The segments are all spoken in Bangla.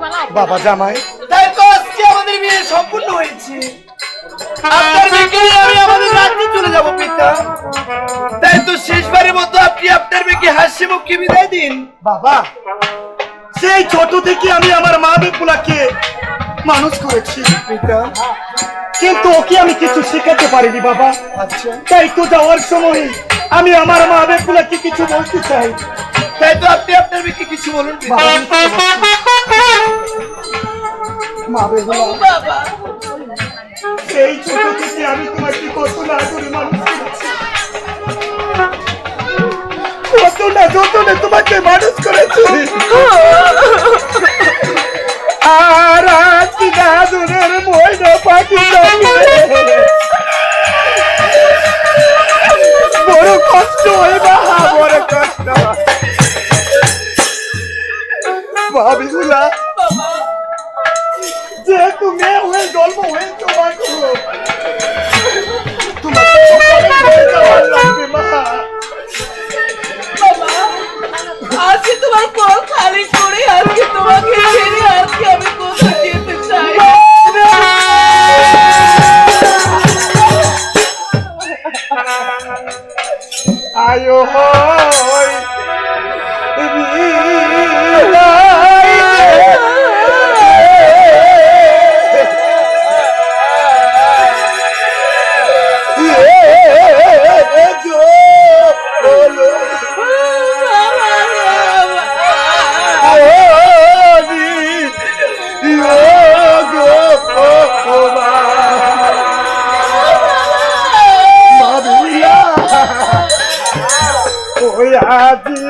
বাবা। জামাই। তাই তো আজকে আমাদের বিয়ে সম্পূর্ণ হয়েছে। আপনার মেয়েকে নিয়ে আমি আমাদের রাজ্যে চলে যাব পিতা। তাই তো শেষবারের মতো আপনি আপনার মেয়েকে হাসি মুখে বিদায় দিন। বাবা সেই ছোট থেকে আমি আমার মা বেপুলাকে মানুষ করেছি পিতা। কিন্তু ওকে আমি কিছু শেখাতে পারিনি বাবা। আচ্ছা। তাই তো যাওয়ার সময় আমি আমার মা বেপুলাকে কিছু বলতে চাই। তাই তো আপনি আপনার মেয়েকে কিছু বলুন। বাবা, সেই ছোট থেকে আমি তোমাকে কত না করে মানুষ কত না যত না তোমাকে মানুষ করেছি। আর আজ দাদুরের ময়না পাখি বড় কষ্ট হয় বাহা verdade.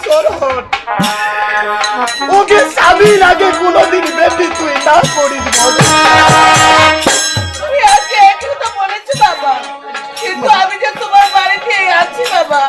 শরণ ওকে স্বামীর আগে কোনোদিন বেটি তুই না করিস তুমি আজকে একটু তো বলেছ বাবা। কিন্তু আমি যে তোমার বাড়িতে আছি বাবা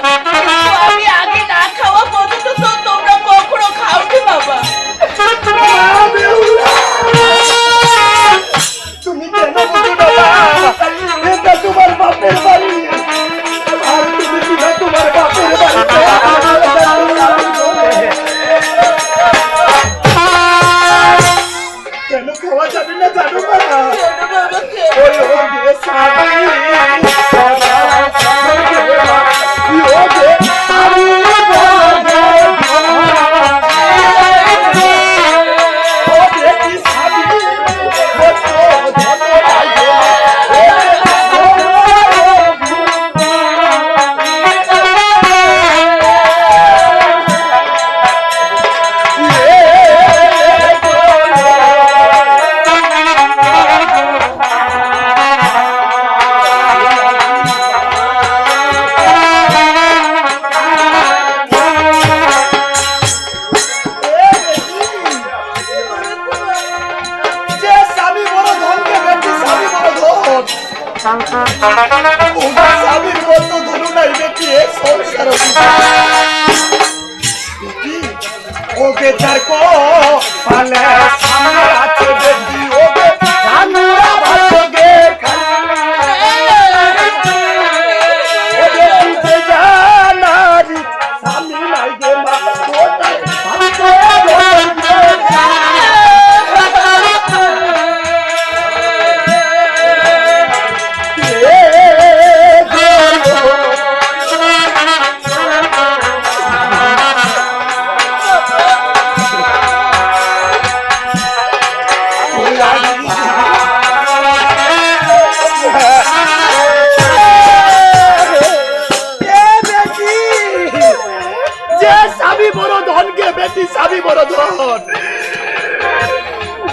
স্বামী বড় ধন।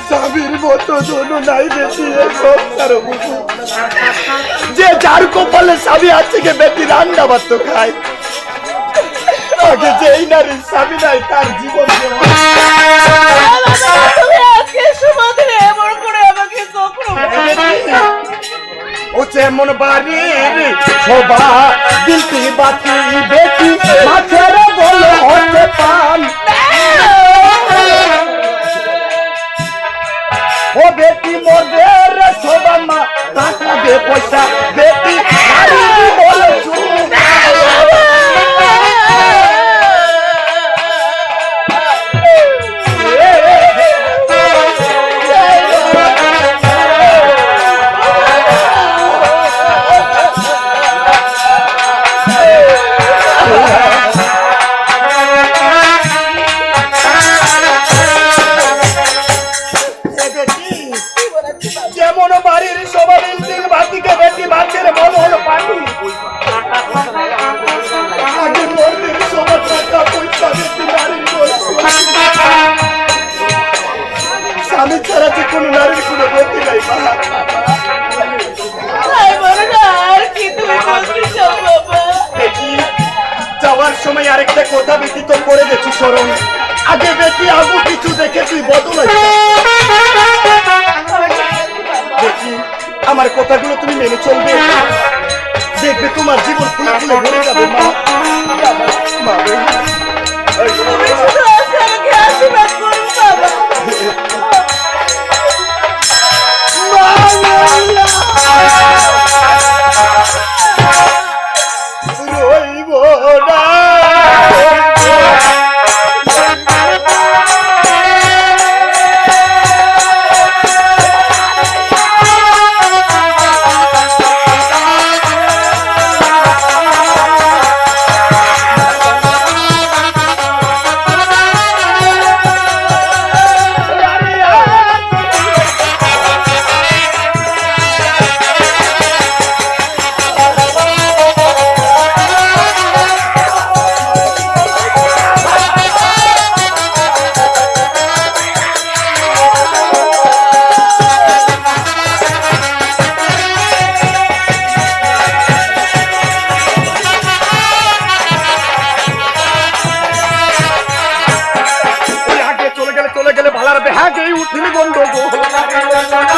স্বামীর মতো ধন নাই এ সংসার যে যার কপালে স্বামী আছে কে বেটি রান্না তো খায়। আগে যেই নারীর স্বামী নাই, তার জীবন যেমন বাড়ির শোভা, দিলটি বাতি বেটি, মাছের বলে হতে পান। ও বেটি মোদের রে শোভা মা? টাকা দে পয়সা বেটি বলে। আগে বেটি আগু কিছু দেখে তুই বদল দেখি আমার কথাগুলো তুমি মেনে চলবে দেখবে তোমার জীবন ফুলে ফুলে ভরে যাবে মা মা আগেই উঠিল গন্ডগোল।